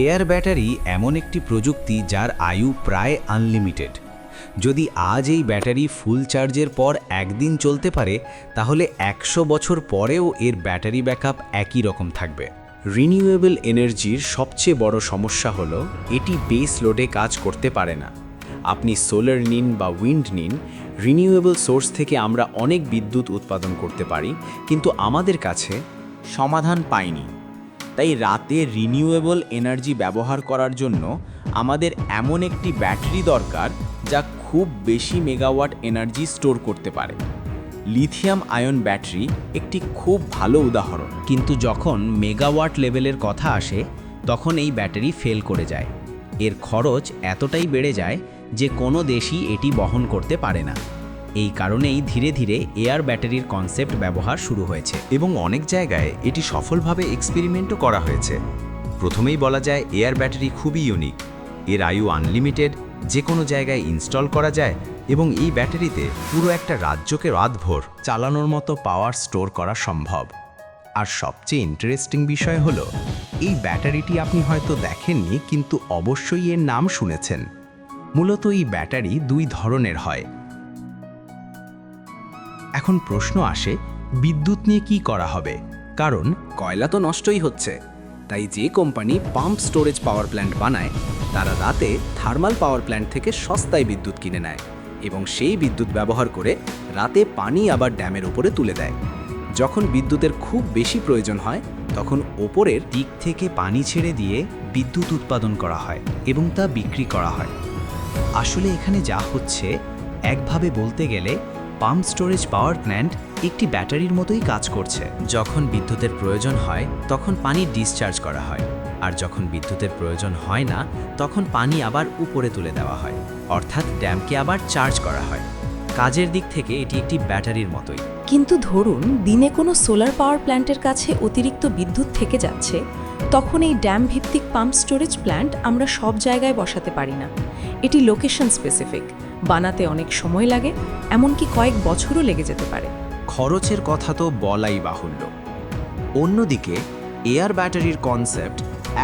Air battery এমন একটি প্রযুক্তি যার আয়ু প্রায় আনলিমিটেড যদি আজ এই ব্যাটারি ফুল চার্জের পর একদিন চলতে পারে, তাহলে একশো বছর পরেও এর ব্যাটারি ব্যাকআপ একই রকম থাকবে। রিনিউয়েবল এনার্জির সবচেয়ে বড় সমস্যা হলো, এটি বেস লোডে কাজ করতে পারে না। আপনি সোলার নিন বা উইন্ড নিন রিনিউয়েবল সোর্স থেকে আমরা অনেক বিদ্যুৎ উৎপাদন করতে পারি, কিন্তু আমাদের কাছে সমাধান পাইনি। তাই রাতে রিনিউয়েবল এনার্জি ব্যবহার করার জন্য আমাদের এমন একটি ব্যাটারি দরকার যা খুব বেশি মেগাওয়াট এনার্জি স্টোর করতে পারে। লিথিয়াম আয়ন ব্যাটারি একটি খুব ভালো উদাহরণ। কিন্তু যখন মেগাওয়াট লেভেলের কথা আসে, তখন এই ব্যাটারি ফেল করে যায়। এর খরচ এতটাই বেড়ে যায় যে কোনো দেশই এটি বহন করতে পারে না। এই কারণেই ধীরে ধীরে এয়ার ব্যাটারির কনসেপ্ট ব্যবহার শুরু হয়েছে। এবং অনেক জায়গায় এটি সফলভাবে এক্সপেরিমেন্টও করা হয়েছে। প্রথমেই বলা যায় এয়ার ব্যাটারি খুবই ইউনিক। এর আয়ু আনলিমিটেড যে কোনো জায়গায় ইনস্টল করা যায় এবং এই ব্যাটারিতে পুরো একটা রাজ্যকে রাতভর চালানোর মতো পাওয়ার স্টোর করা সম্ভব। আর সবচেয়ে ইন্টারেস্টিং বিষয় হল, এই ব্যাটারিটি আপনি হয়তো দেখেননি, কিন্তু অবশ্যই এর নাম শুনেছেন। মূলত এই ব্যাটারি দুই ধরনের হয়। এখন প্রশ্ন আসে, বিদ্যুৎ নিয়ে কি করা হবে? কারণ কয়লা তো নষ্টই হচ্ছে। তাই যে company pump storage power plant বানায়, তারা রাতে থার্মাল পাওয়ার প্ল্যান্ট থেকে সস্তায় বিদ্যুৎ কিনে নেয় এবং সেই বিদ্যুৎ ব্যবহার করে রাতে পানি আবার ড্যামের ওপরে তুলে দেয়। যখন বিদ্যুতের খুব বেশি প্রয়োজন হয়, তখন ওপরের দিক থেকে পানি ছেড়ে দিয়ে বিদ্যুৎ উৎপাদন করা হয় এবং তা বিক্রি করা হয়। আসলে এখানে যা হচ্ছে, একভাবে বলতে গেলে পাম্প স্টোরেজ পাওয়ার প্ল্যান্ট একটি ব্যাটারির মতোই কাজ করছে। যখন বিদ্যুতের প্রয়োজন হয়, তখন পানি ডিসচার্জ করা হয়। আর যখন বিদ্যুতের প্রয়োজন হয় না, তখন পানি আবার উপরে তুলে দেওয়া হয়। অর্থাৎ ড্যামকে আবার চার্জ করা হয়। কাজের দিক থেকে এটি একটি ব্যাটারির মতোই। কিন্তু ধরুন, দিনে কোনো সোলার পাওয়ার প্ল্যান্টের কাছে অতিরিক্ত বিদ্যুৎ থেকে যাচ্ছে, তখন এই ড্যাম ভিত্তিক পাম্প স্টোরেজ প্ল্যান্ট আমরা সব জায়গায় বসাতে পারি না। এটি লোকেশন স্পেসিফিক বানাতে অনেক সময় লাগে, এমনকি কয়েক বছরও লেগে যেতে পারে। খরচের কথা তো বলাই বাহুল্য। অন্যদিকে, এয়ার ব্যাটারির কনসেপ্ট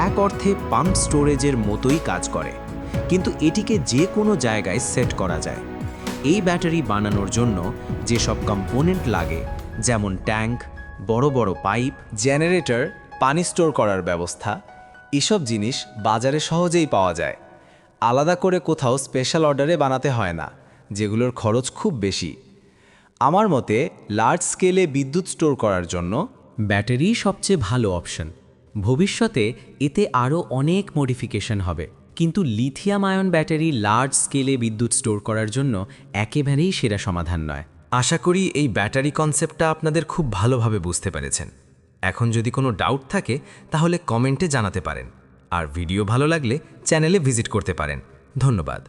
এক অর্থে পাম্প স্টোরেজের মতোই কাজ করে, কিন্তু এটিকে যে কোনো জায়গায় সেট করা যায়। এই ব্যাটারি বানানোর জন্য যেসব কম্পোনেন্ট লাগে, যেমন ট্যাঙ্ক, বড় বড় পাইপ, জেনারেটর, পানি স্টোর করার ব্যবস্থা, এসব জিনিস বাজারে সহজেই পাওয়া যায়। আলাদা করে কোথাও স্পেশাল অর্ডারে বানাতে হয় না, যেগুলোর খরচ খুব বেশি। আমার মতে লার্জ স্কেলে বিদ্যুৎ স্টোর করার জন্য ব্যাটারি সবচেয়ে ভালো অপশন ভবিষ্যতে এতে আরও অনেক মডিফিকেশন হবে, কিন্তু লিথিয়াম আয়ন ব্যাটারি লার্জ স্কেলে বিদ্যুৎ স্টোর করার জন্য একেবারেই সেরা সমাধান নয়। আশা করি এই ব্যাটারি কনসেপ্টটা আপনাদের খুব ভালোভাবে বুঝতে পেরেছেন। এখন যদি কোনো ডাউট থাকে, তাহলে কমেন্টে জানাতে পারেন। আর ভিডিও ভালো লাগলে চ্যানেলে ভিজিট করতে পারেন। ধন্যবাদ।